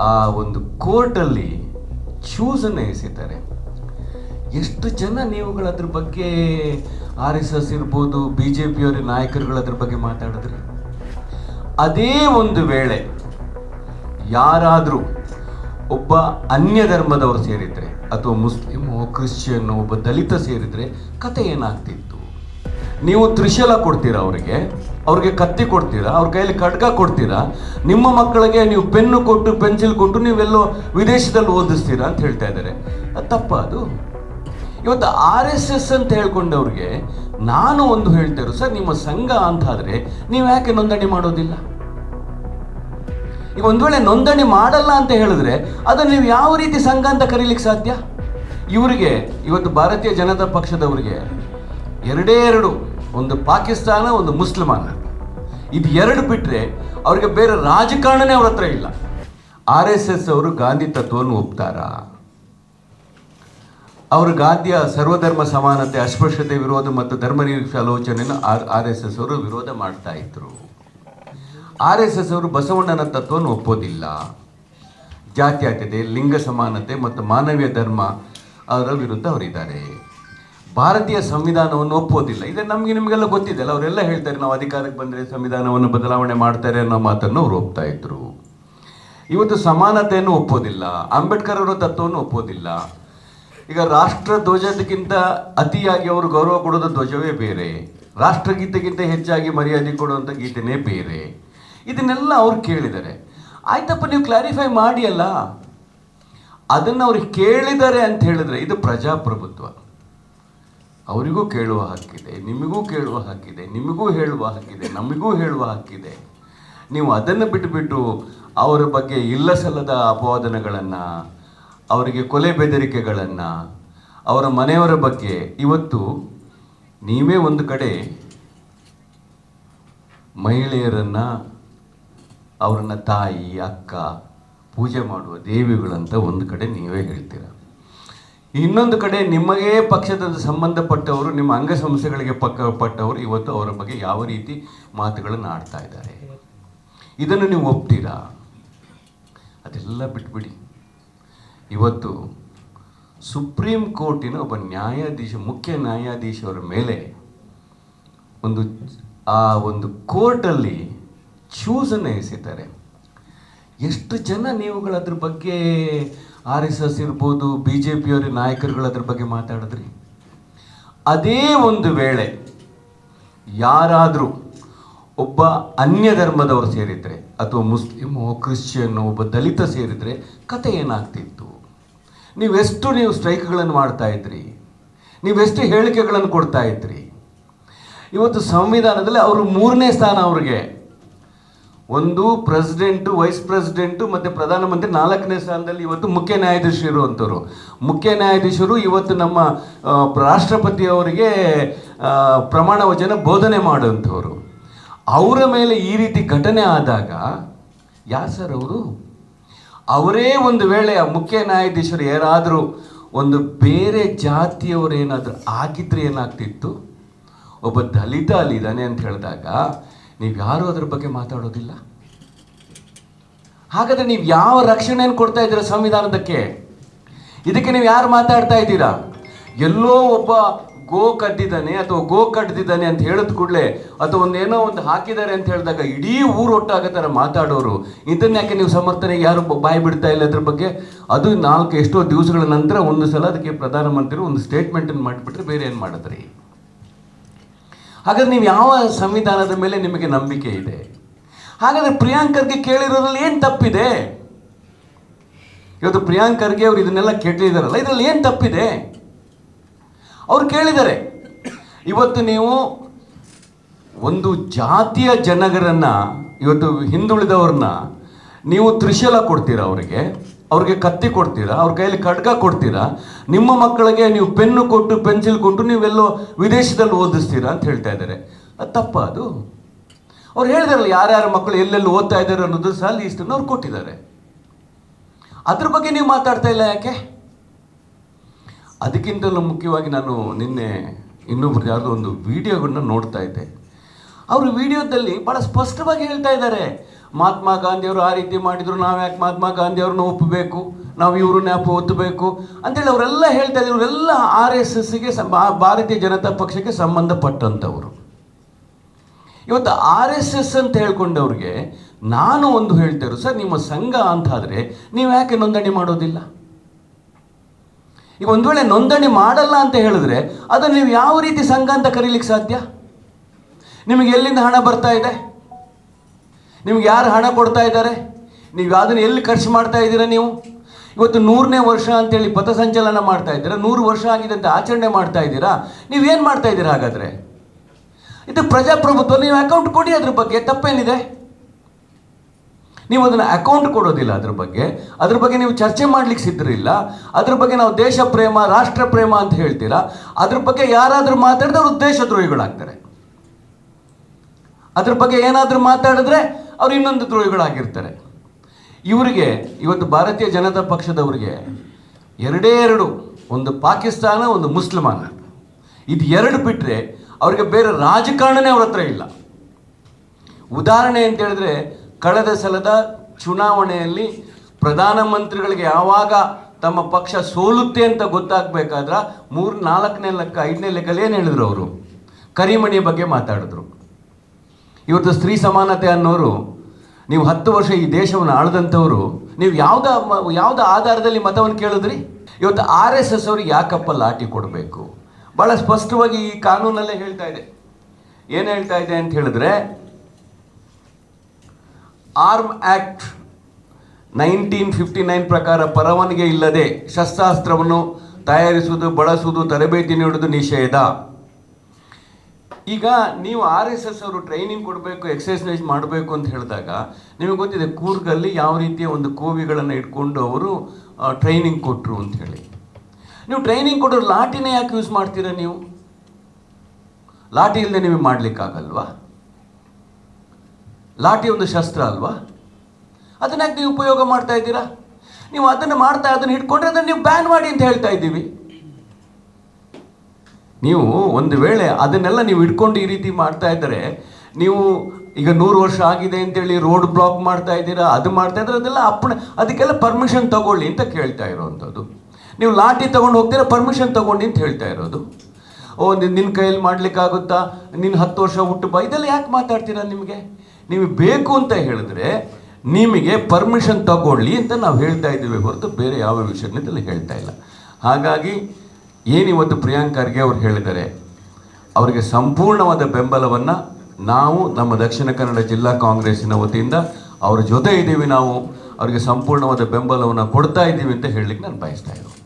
ಆ ಒಂದು ಕೋರ್ಟಲ್ಲಿ ಶೂಸನ್ನು ಎಸಿದ್ದಾರೆ ಎಷ್ಟು ಜನ ನೀವುಗಳು ಅದ್ರ ಬಗ್ಗೆ ಆರ್ ಎಸ್ ಎಸ್ ಇರ್ಬೋದು, ಬಿ ಜೆ ಪಿಯವರ ನಾಯಕರುಗಳು ಅದ್ರ ಬಗ್ಗೆ ಮಾತಾಡಿದ್ರಿ? ಅದೇ ಒಂದು ವೇಳೆ ಯಾರಾದರೂ ಒಬ್ಬ ಅನ್ಯ ಧರ್ಮದವರು ಸೇರಿದ್ರೆ, ಅಥವಾ ಮುಸ್ಲಿಮು ಕ್ರಿಶ್ಚಿಯನ್ ಒಬ್ಬ ದಲಿತ ಸೇರಿದ್ರೆ ಕತೆ ಏನಾಗ್ತಿತ್ತು? ನೀವು ತ್ರಿಶೂಲ ಕೊಡ್ತೀರಾ ಅವರಿಗೆ? ಅವ್ರಿಗೆ ಕತ್ತಿ ಕೊಡ್ತೀರಾ? ಅವ್ರ ಕೈಯಲ್ಲಿ ಖಡ್ಗ ಕೊಡ್ತೀರಾ? ನಿಮ್ಮ ಮಕ್ಕಳಿಗೆ ನೀವು ಪೆನ್ನು ಕೊಟ್ಟು, ಪೆನ್ಸಿಲ್ ಕೊಟ್ಟು ನೀವೆಲ್ಲೋ ವಿದೇಶದಲ್ಲಿ ಓದಿಸ್ತೀರಾ ಅಂತ ಹೇಳ್ತಾ ಇದ್ದಾರೆ. ತಪ್ಪ ಅದು ಇವತ್ತು ಆರ್ ಎಸ್ ಎಸ್ ಅಂತ ಹೇಳ್ಕೊಂಡವ್ರಿಗೆ ನಾನು ಒಂದು ಹೇಳ್ತೇವೆ ಸರ್, ನಿಮ್ಮ ಸಂಘ ಅಂತಾದರೆ ನೀವು ಯಾಕೆ ನೋಂದಣಿ ಮಾಡೋದಿಲ್ಲ? ಈಗ ಒಂದು ವೇಳೆ ನೋಂದಣಿ ಮಾಡಲ್ಲ ಅಂತ ಹೇಳಿದ್ರೆ ಅದನ್ನು ನೀವು ಯಾವ ರೀತಿ ಸಂಘ ಅಂತ ಕರೀಲಿಕ್ಕೆ ಸಾಧ್ಯ? ಇವರಿಗೆ, ಇವತ್ತು ಭಾರತೀಯ ಜನತಾ ಪಕ್ಷದವರಿಗೆ ಎರಡೇ ಎರಡು ಒಂದು ಪಾಕಿಸ್ತಾನ, ಒಂದು ಮುಸ್ಲಿಮಾನ. ಇದು ಎರಡು ಬಿಟ್ಟರೆ ಅವರಿಗೆ ಬೇರೆ ರಾಜಕಾರಣನೇ ಅವ್ರ ಹತ್ರ ಇಲ್ಲ. ಆರ್ ಎಸ್ ಎಸ್ ಅವರು ಗಾಂಧಿ ತತ್ವವನ್ನು ಒಪ್ತಾರ? ಅವರು ಗಾಂಧಿಯ ಸರ್ವಧರ್ಮ ಸಮಾನತೆ, ಅಸ್ಪೃಶ್ಯತೆ, ವಿರೋಧ ಮತ್ತು ಧರ್ಮ ನಿರೀಕ್ಷೆ ಆಲೋಚನೆಯನ್ನು ಆರ್ ಆರ್ ಎಸ್ ಎಸ್ ಅವರು ವಿರೋಧ ಮಾಡ್ತಾ ಇದ್ರು. ಆರ್ ಎಸ್ ಎಸ್ ಅವರು ಬಸವಣ್ಣನ ತತ್ವವನ್ನು ಒಪ್ಪೋದಿಲ್ಲ. ಜಾತ್ಯತೀತತೆ ಲಿಂಗ ಸಮಾನತೆ ಮತ್ತು ಮಾನವೀಯ ಧರ್ಮ ಅವರ ವಿರುದ್ಧ ಅವರಿದ್ದಾರೆ. ಭಾರತೀಯ ಸಂವಿಧಾನವನ್ನು ಒಪ್ಪೋದಿಲ್ಲ ಇದೆ ನಮಗೆ ನಿಮಗೆಲ್ಲ ಗೊತ್ತಿದೆ ಅಲ್ಲ ಅವರೆಲ್ಲ ಹೇಳ್ತಾರೆ ನಾವು ಅಧಿಕಾರಕ್ಕೆ ಬಂದರೆ ಸಂವಿಧಾನವನ್ನು ಬದಲಾವಣೆ ಮಾಡ್ತಾರೆ ಅನ್ನೋ ಮಾತನ್ನು ಅವರು ಒಪ್ತಾ ಇದ್ರು. ಇವತ್ತು ಸಮಾನತೆಯನ್ನು ಒಪ್ಪೋದಿಲ್ಲ ಅಂಬೇಡ್ಕರ್ ಅವರ ತತ್ವವನ್ನು ಒಪ್ಪೋದಿಲ್ಲ ಈಗ ರಾಷ್ಟ್ರ ಧ್ವಜದಕ್ಕಿಂತ ಅತಿಯಾಗಿ ಅವರು ಗೌರವ ಕೊಡೋದು ಧ್ವಜವೇ ಬೇರೆ. ರಾಷ್ಟ್ರಗೀತೆಗಿಂತ ಹೆಚ್ಚಾಗಿ ಮರ್ಯಾದೆ ಕೊಡುವಂಥ ಗೀತೆನೇ ಬೇರೆ. ಇದನ್ನೆಲ್ಲ ಅವ್ರು ಕೇಳಿದ್ದಾರೆ. ಆಯ್ತಪ್ಪ, ನೀವು ಕ್ಲಾರಿಫೈ ಮಾಡಿ ಅಲ್ಲ ಅದನ್ನು ಅವ್ರು ಕೇಳಿದ್ದಾರೆ ಅಂತ ಹೇಳಿದ್ರೆ ಇದು ಪ್ರಜಾಪ್ರಭುತ್ವ. ಅವರಿಗೂ ಕೇಳುವ ಹಕ್ಕಿದೆ, ನಿಮಗೂ ಕೇಳುವ ಹಕ್ಕಿದೆ, ನಿಮಗೂ ಹೇಳುವ ಹಕ್ಕಿದೆ, ನಮಗೂ ಹೇಳುವ ಹಕ್ಕಿದೆ. ನೀವು ಅದನ್ನು ಬಿಟ್ಟುಬಿಟ್ಟು ಅವರ ಬಗ್ಗೆ ಇಲ್ಲ ಸಲ್ಲದ ಅಪವಾದನಗಳನ್ನು, ಅವರಿಗೆ ಕೊಲೆ ಬೆದರಿಕೆಗಳನ್ನು, ಅವರ ಮನೆಯವರ ಬಗ್ಗೆ ಇವತ್ತು ನೀವೇ ಒಂದು ಕಡೆ ಮಹಿಳೆಯರನ್ನು, ಅವರನ್ನ ತಾಯಿ, ಅಕ್ಕ, ಪೂಜೆ ಮಾಡುವ ದೇವಿಗಳಂತ ಒಂದು ಕಡೆ ನೀವೇ ಹೇಳ್ತೀರ. ಇನ್ನೊಂದು ಕಡೆ ನಿಮಗೆ ಪಕ್ಷದ ಸಂಬಂಧಪಟ್ಟವರು, ನಿಮ್ಮ ಅಂಗಸಂಸ್ಥೆಗಳಿಗೆ ಪಕ್ಕ ಪಟ್ಟವರು ಇವತ್ತು ಅವರ ಬಗ್ಗೆ ಯಾವ ರೀತಿ ಮಾತುಗಳನ್ನು ಆಡ್ತಾ ಇದ್ದಾರೆ. ಇದನ್ನು ನೀವು ಒಪ್ತೀರಾ? ಅದೆಲ್ಲ ಬಿಟ್ಬಿಡಿ. ಇವತ್ತು ಸುಪ್ರೀಂ ಕೋರ್ಟಿನ ಒಬ್ಬ ನ್ಯಾಯಾಧೀಶ, ಮುಖ್ಯ ನ್ಯಾಯಾಧೀಶರ ಮೇಲೆ ಒಂದು, ಆ ಒಂದು ಕೋರ್ಟಲ್ಲಿ ಚೂಸನ್ನು ಎಸಿದ್ದಾರೆ ಎಷ್ಟು ಜನ ನೀವುಗಳು ಅದ್ರ ಬಗ್ಗೆ ಆರ್ ಎಸ್ ಎಸ್ ಇರ್ಬೋದು, ಬಿ ಜೆ ಪಿಯವರ ನಾಯಕರುಗಳು ಅದ್ರ ಬಗ್ಗೆ ಮಾತಾಡಿದ್ರಿ. ಅದೇ ಒಂದು ವೇಳೆ ಯಾರಾದರೂ ಒಬ್ಬ ಅನ್ಯ ಧರ್ಮದವರು ಸೇರಿದರೆ, ಅಥವಾ ಮುಸ್ಲಿಮೋ ಕ್ರಿಶ್ಚಿಯನ್ ಒಬ್ಬ ದಲಿತ ಸೇರಿದರೆ ಕತೆ ಏನಾಗ್ತಿತ್ತು? ನೀವೆಷ್ಟು ನೀವು ಸ್ಟ್ರೈಕ್ಗಳನ್ನು ಮಾಡ್ತಾ ಇದ್ರಿ? ನೀವೆಷ್ಟು ಹೇಳಿಕೆಗಳನ್ನು ಕೊಡ್ತಾ ಇದ್ರಿ? ಇವತ್ತು ಸಂವಿಧಾನದಲ್ಲಿ ಅವರು ಮೂರನೇ ಸ್ಥಾನ ಅವ್ರಿಗೆ. ಒಂದು ಪ್ರೆಸಿಡೆಂಟು, ವೈಸ್ ಪ್ರೆಸಿಡೆಂಟು, ಮತ್ತು ಪ್ರಧಾನಮಂತ್ರಿ ನಾಲ್ಕನೇ ಸ್ಥಾನದಲ್ಲಿ ಇವತ್ತು ಮುಖ್ಯ ನ್ಯಾಯಾಧೀಶರು ಇರುವಂಥವ್ರು ಮುಖ್ಯ ನ್ಯಾಯಾಧೀಶರು ಇವತ್ತು ನಮ್ಮ ರಾಷ್ಟ್ರಪತಿಯವರಿಗೆ ಪ್ರಮಾಣ ವಚನ ಬೋಧನೆ ಮಾಡುವಂಥವ್ರು. ಅವರ ಮೇಲೆ ಈ ರೀತಿ ಘಟನೆ ಆದಾಗ, ಯಾರು ಸರ್ ಅವರು? ಅವರೇ ಒಂದು ವೇಳೆ ಆ ಮುಖ್ಯ ನ್ಯಾಯಾಧೀಶರು ಯಾರಾದರೂ ಒಂದು ಬೇರೆ ಜಾತಿಯವರೇನಾದರೂ ಆಗಿದ್ರೆ ಏನಾಗ್ತಿತ್ತು? ಒಬ್ಬ ದಲಿತ ಅಲ್ಲಿದ್ದಾನೆ ಅಂತ ಹೇಳಿದಾಗ ನೀವು ಯಾರೂ ಅದ್ರ ಬಗ್ಗೆ ಮಾತಾಡೋದಿಲ್ಲ. ಹಾಗಾದ್ರೆ ನೀವು ಯಾವ ರಕ್ಷಣೆಯನ್ನು ಕೊಡ್ತಾ ಇದ್ದೀರಾ ಸಂವಿಧಾನದಕ್ಕೆ? ಇದಕ್ಕೆ ನೀವು ಯಾರು ಮಾತಾಡ್ತಾ ಇದ್ದೀರಾ? ಎಲ್ಲೋ ಒಬ್ಬ ಗೋ ಕದ್ದಿದ್ದಾನೆ ಅಥವಾ ಗೋ ಕಡ್ದಿದ್ದಾನೆ ಅಂತ ಹೇಳಿದ ಕೂಡಲೇ ಅಥವಾ ಒಂದೇನೋ ಒಂದು ಹಾಕಿದ್ದಾರೆ ಅಂತ ಹೇಳಿದಾಗ ಇಡೀ ಊರು ಒಟ್ಟಾಗೋ ಥರ ಮಾತಾಡೋರು. ಇದನ್ನ ಯಾಕೆ ನೀವು ಸಮರ್ಥನೆಗೆ ಯಾರು ಬಾಯಿ ಬಿಡ್ತಾ ಇಲ್ಲ ಅದ್ರ ಬಗ್ಗೆ? ಅದು ನಾಲ್ಕು ಎಷ್ಟೋ ದಿವಸಗಳ ನಂತರ ಒಂದು ಸಲ ಅದಕ್ಕೆ ಪ್ರಧಾನಮಂತ್ರಿ ಒಂದು ಸ್ಟೇಟ್ಮೆಂಟನ್ನು ಮಾಡಿಬಿಟ್ರೆ ಬೇರೆ ಏನು ಮಾಡಿದ್ರಿ? ಹಾಗಾದ್ರೆ ನೀವು ಯಾವ ಸಂವಿಧಾನದ ಮೇಲೆ ನಿಮಗೆ ನಂಬಿಕೆ ಇದೆ? ಹಾಗಾದ್ರೆ ಪ್ರಿಯಾಂಕರ್ಗೆ ಕೇಳಿರೋದ್ರಲ್ಲಿ ಏನು ತಪ್ಪಿದೆ? ಇವತ್ತು ಪ್ರಿಯಾಂಕರ್ಗೆ ಅವರು ಇದನ್ನೆಲ್ಲ ಕೇಳಿದಾರಲ್ಲ, ಇದರಲ್ಲಿ ಏನು ತಪ್ಪಿದೆ? ಅವ್ರು ಕೇಳಿದ್ದಾರೆ ಇವತ್ತು ನೀವು ಒಂದು ಜಾತಿಯ ಜನಗರನ್ನ, ಇವತ್ತು ಹಿಂದುಳಿದವ್ರನ್ನ ನೀವು ತ್ರಿಶೂಲ ಕೊಡ್ತೀರಾ ಅವರಿಗೆ? ಅವ್ರಿಗೆ ಕತ್ತಿ ಕೊಡ್ತೀರಾ? ಅವ್ರ ಕೈಯಲ್ಲಿ ಖಡ್ಗ ಕೊಡ್ತೀರಾ? ನಿಮ್ಮ ಮಕ್ಕಳಿಗೆ ನೀವು ಪೆನ್ನು ಕೊಟ್ಟು, ಪೆನ್ಸಿಲ್ ಕೊಟ್ಟು ನೀವೆಲ್ಲೋ ವಿದೇಶದಲ್ಲಿ ಓದಿಸ್ತೀರಾ ಅಂತ ಹೇಳ್ತಾ ಇದ್ದಾರೆ. ಅದು ತಪ್ಪ ಅದು ಅವ್ರು ಹೇಳಿದಾರಲ್ಲ, ಯಾರ್ಯಾರು ಮಕ್ಕಳು ಎಲ್ಲೆಲ್ಲಿ ಓದ್ತಾ ಇದ್ದಾರೆ ಅನ್ನೋದು ಸಹ ಲೀಸ್ಟನ್ನು ಅವ್ರು ಕೊಟ್ಟಿದ್ದಾರೆ. ಅದ್ರ ಬಗ್ಗೆ ನೀವು ಮಾತಾಡ್ತಾ ಇಲ್ಲ ಯಾಕೆ? ಅದಕ್ಕಿಂತಲೂ ಮುಖ್ಯವಾಗಿ ನಾನು ನಿನ್ನೆ ಇನ್ನೊಬ್ರು ಯಾರ್ದೋ ಒಂದು ವಿಡಿಯೋಗಳನ್ನ ನೋಡ್ತಾ ಇದ್ದೆ. ಅವರು ವಿಡಿಯೋದಲ್ಲಿ ಭಾಳ ಸ್ಪಷ್ಟವಾಗಿ ಹೇಳ್ತಾ ಇದ್ದಾರೆ. ಮಹಾತ್ಮ ಗಾಂಧಿಯವರು ಆ ರೀತಿ ಮಾಡಿದ್ರು ನಾವು ಯಾಕೆ ಮಹಾತ್ಮ ಗಾಂಧಿಯವ್ರನ್ನ ಒಪ್ಪಬೇಕು. ನಾವು ಇವರು ಯಾಕೆ ಒತ್ತಬೇಕು ಅಂತೇಳಿ ಅವರೆಲ್ಲ ಹೇಳ್ತಾ ಇದ್ರು. ಇವರೆಲ್ಲ ಆರ್ ಎಸ್ ಎಸ್ಗೆ ಭಾರತೀಯ ಜನತಾ ಪಕ್ಷಕ್ಕೆ ಸಂಬಂಧಪಟ್ಟಂಥವ್ರು ಇವತ್ತು ಆರ್ ಎಸ್ ಎಸ್ ಅಂತ ಹೇಳ್ಕೊಂಡವ್ರಿಗೆ ನಾನು ಒಂದು ಹೇಳ್ತೇವೆ ಸರ್, ನಿಮ್ಮ ಸಂಘ ಅಂತ ಆದರೆ ನೀವು ಯಾಕೆ ನೋಂದಣಿ ಮಾಡೋದಿಲ್ಲ? ಈಗ ಒಂದು ವೇಳೆ ನೋಂದಣಿ ಮಾಡಲ್ಲ ಅಂತ ಹೇಳಿದ್ರೆ ಅದನ್ನು ನೀವು ಯಾವ ರೀತಿ ಸಂಘ ಅಂತ ಕರೀಲಿಕ್ಕೆ ಸಾಧ್ಯ? ನಿಮಗೆ ಎಲ್ಲಿಂದ ಹಣ ಬರ್ತಾ ಇದೆ? ನಿಮ್ಗೆ ಯಾರು ಹಣ ಕೊಡ್ತಾ ಇದ್ದಾರೆ? ನೀವು ಅದನ್ನು ಎಲ್ಲಿ ಖರ್ಚು ಮಾಡ್ತಾ ಇದ್ದೀರಾ ನೀವು? ಇವತ್ತು ನೂರನೇ ವರ್ಷ ಅಂತೇಳಿ ಪಥಸಂಚಲನ ಮಾಡ್ತಾ ಇದ್ದೀರಾ? ನೂರು ವರ್ಷ ಆಗಿದೆ ಅಂತ ಆಚರಣೆ ಮಾಡ್ತಾ ಇದ್ದೀರಾ? ನೀವೇನು ಮಾಡ್ತಾ ಇದ್ದೀರಾ ಹಾಗಾದರೆ? ಇದು ಪ್ರಜಾಪ್ರಭುತ್ವ, ನೀವು ಅಕೌಂಟ್ ಕೊಡಿ ಅದ್ರ ಬಗ್ಗೆ, ತಪ್ಪೇನಿದೆ? ನೀವು ಅದನ್ನು ಅಕೌಂಟ್ ಕೊಡೋದಿಲ್ಲ ಅದ್ರ ಬಗ್ಗೆ. ಅದ್ರ ಬಗ್ಗೆ ನೀವು ಚರ್ಚೆ ಮಾಡ್ಲಿಕ್ಕೆ ಸಿದ್ಧರಿಲ್ಲ ಅದ್ರ ಬಗ್ಗೆ ನಾವು ದೇಶ ಪ್ರೇಮ, ರಾಷ್ಟ್ರ ಪ್ರೇಮ ಅಂತ ಹೇಳ್ತೀರಾ? ಅದ್ರ ಬಗ್ಗೆ ಯಾರಾದರೂ ಮಾತಾಡಿದ್ರೆ ಅವರು ದೇಶದ್ರೋಹಿಗಳಾಗ್ತಾರೆ ಅದ್ರ ಬಗ್ಗೆ ಏನಾದರೂ ಮಾತಾಡಿದ್ರೆ ಅವರು ಇನ್ನೊಂದು ದ್ರೋಹಿಗಳಾಗಿರ್ತಾರೆ. ಇವರಿಗೆ, ಇವತ್ತು ಭಾರತೀಯ ಜನತಾ ಪಕ್ಷದವರಿಗೆ ಎರಡೇ ಎರಡು, ಒಂದು ಪಾಕಿಸ್ತಾನ, ಒಂದು ಮುಸ್ಲಿಮಾನ. ಇದು ಎರಡು ಬಿಟ್ಟರೆ ಅವರಿಗೆ ಬೇರೆ ರಾಜಕಾರಣನೇ ಅವ್ರ ಹತ್ರ ಇಲ್ಲ. ಉದಾಹರಣೆ ಅಂತ ಹೇಳಿದ್ರೆ, ಕಳೆದ ಸಲದ ಚುನಾವಣೆಯಲ್ಲಿ ಪ್ರಧಾನಮಂತ್ರಿಗಳಿಗೆ ಯಾವಾಗ ತಮ್ಮ ಪಕ್ಷ ಸೋಲುತ್ತೆ ಅಂತ ಗೊತ್ತಾಗಬೇಕಾದ್ರೆ ಮೂರು, ನಾಲ್ಕನೇ ಲೆಕ್ಕ, ಐದನೇ ಲೆಕ್ಕಲ್ಲಿ ಏನು ಹೇಳಿದ್ರು ಅವರು? ಕರಿಮಣಿ ಬಗ್ಗೆ ಮಾತಾಡಿದ್ರು. ಇವತ್ತು ಸ್ತ್ರೀ ಸಮಾನತೆ ಅನ್ನೋರು ನೀವು ಹತ್ತು ವರ್ಷ ಈ ದೇಶವನ್ನು ಆಳದಂಥವ್ರು, ನೀವು ಯಾವುದ ಯಾವುದ ಆಧಾರದಲ್ಲಿ ಮತವನ್ನು ಕೇಳಿದ್ರಿ? ಇವತ್ತು ಆರ್ ಎಸ್ ಎಸ್ ಅವ್ರಿಗೆ ಯಾಕಪ್ಪ ಲಾಟಿ ಕೊಡಬೇಕು? ಭಾಳ ಸ್ಪಷ್ಟವಾಗಿ ಈ ಕಾನೂನಲ್ಲೇ ಹೇಳ್ತಾ ಇದೆ. ಏನು ಹೇಳ್ತಾ ಇದೆ ಅಂತ ಹೇಳಿದ್ರೆ, arm act nineteen fifty nine ಪ್ರಕಾರ ಪರವಾನಗಿ ಇಲ್ಲದೆ ಶಸ್ತ್ರಾಸ್ತ್ರವನ್ನು ತಯಾರಿಸುವುದು, ಬಳಸುವುದು, ತರಬೇತಿ ನೀಡುವುದು ನಿಷೇಧ. ಈಗ ನೀವು ಆರ್ ಎಸ್ ಎಸ್ ಅವರು ಟ್ರೈನಿಂಗ್ ಕೊಡಬೇಕು ಎಕ್ಸರ್ಸೈಸ್ ಮಾಡಬೇಕು ಅಂತ ಹೇಳಿದಾಗ ನಿಮಗೆ ಗೊತ್ತಿದೆ ಕೂರ್ಗಲ್ಲಿ ಯಾವ ರೀತಿಯ ಒಂದು ಕೋವಿಗಳನ್ನು ಇಟ್ಕೊಂಡು ಅವರು ಟ್ರೈನಿಂಗ್ ಕೊಟ್ಟರು ಅಂತ ಹೇಳಿ. ನೀವು ಟ್ರೈನಿಂಗ್ ಕೊಡೋ ಲಾಠಿನೇ ಯಾಕೆ ಯೂಸ್ ಮಾಡ್ತೀರಾ ನೀವು? ಲಾಠಿ ಇಲ್ಲದೆ ನಿಮಗೆ ಮಾಡಲಿಕ್ಕಾಗಲ್ವಾ? ಲಾಠಿ ಒಂದು ಶಸ್ತ್ರ ಅಲ್ವಾ? ಅದನ್ನ ಯಾಕೆ ನೀವು ಉಪಯೋಗ ಮಾಡ್ತಾ ಇದ್ದೀರಾ? ನೀವು ಅದನ್ನು ಮಾಡ್ತಾ, ಅದನ್ನು ಹಿಡ್ಕೊಂಡ್ರೆ ಅದನ್ನು ನೀವು ಬ್ಯಾನ್ ಮಾಡಿ ಅಂತ ಹೇಳ್ತಾ ಇದ್ದೀವಿ. ನೀವು ಒಂದು ವೇಳೆ ಅದನ್ನೆಲ್ಲ ನೀವು ಇಟ್ಕೊಂಡು ಈ ರೀತಿ ಮಾಡ್ತಾ ಇದ್ದರೆ, ನೀವು ಈಗ ನೂರು ವರ್ಷ ಆಗಿದೆ ಅಂತೇಳಿ ರೋಡ್ ಬ್ಲಾಕ್ ಮಾಡ್ತಾ ಇದ್ದೀರಾ, ಅದು ಮಾಡ್ತಾ ಇದ್ರೆ ಅದೆಲ್ಲ ಅಪ್ಪಣೆ, ಅದಕ್ಕೆಲ್ಲ ಪರ್ಮಿಷನ್ ತಗೊಳ್ಳಿ ಅಂತ ಕೇಳ್ತಾ ಇರೋವಂಥದ್ದು. ನೀವು ಲಾಠಿ ತಗೊಂಡು ಹೋಗ್ತೀರಾ ಪರ್ಮಿಷನ್ ತಗೊಂಡು ಅಂತ ಹೇಳ್ತಾ ಇರೋದು. ಓ ನಿನ್ನ ಕೈಯಲ್ಲಿ ಮಾಡ್ಲಿಕ್ಕಾಗುತ್ತಾ? ನಿನ್ನ ಹತ್ತು ವರ್ಷ ಹುಟ್ಟು ಬಾ, ಇದೆಲ್ಲ ಯಾಕೆ ಮಾತಾಡ್ತೀರಾ ನಿಮಗೆ? ನೀವು ಬೇಕು ಅಂತ ಹೇಳಿದ್ರೆ ನಿಮಗೆ ಪರ್ಮಿಷನ್ ತಗೊಳ್ಳಿ ಅಂತ ನಾವು ಹೇಳ್ತಾ ಇದ್ದೀವಿ ಹೊರತು ಬೇರೆ ಯಾವ ವಿಷಯದಲ್ಲಿ ಹೇಳ್ತಾ ಇಲ್ಲ. ಹಾಗಾಗಿ ಏನಿವತ್ತು ಪ್ರಿಯಾಂಕ್ ಖರ್ಗೆ ಅವ್ರು ಹೇಳಿದ್ದಾರೆ? ಅವರಿಗೆ ಸಂಪೂರ್ಣವಾದ ಬೆಂಬಲವನ್ನು ನಾವು ನಮ್ಮ ದಕ್ಷಿಣ ಕನ್ನಡ ಜಿಲ್ಲಾ ಕಾಂಗ್ರೆಸ್ಸಿನ ವತಿಯಿಂದ ಅವರ ಜೊತೆ ಇದ್ದೀವಿ ನಾವು. ಅವರಿಗೆ ಸಂಪೂರ್ಣವಾದ ಬೆಂಬಲವನ್ನು ಕೊಡ್ತಾ ಇದ್ದೀವಿ ಅಂತ ಹೇಳಲಿಕ್ಕೆ ನಾನು ಬಯಸ್ತಾ ಇದ್ದೀನಿ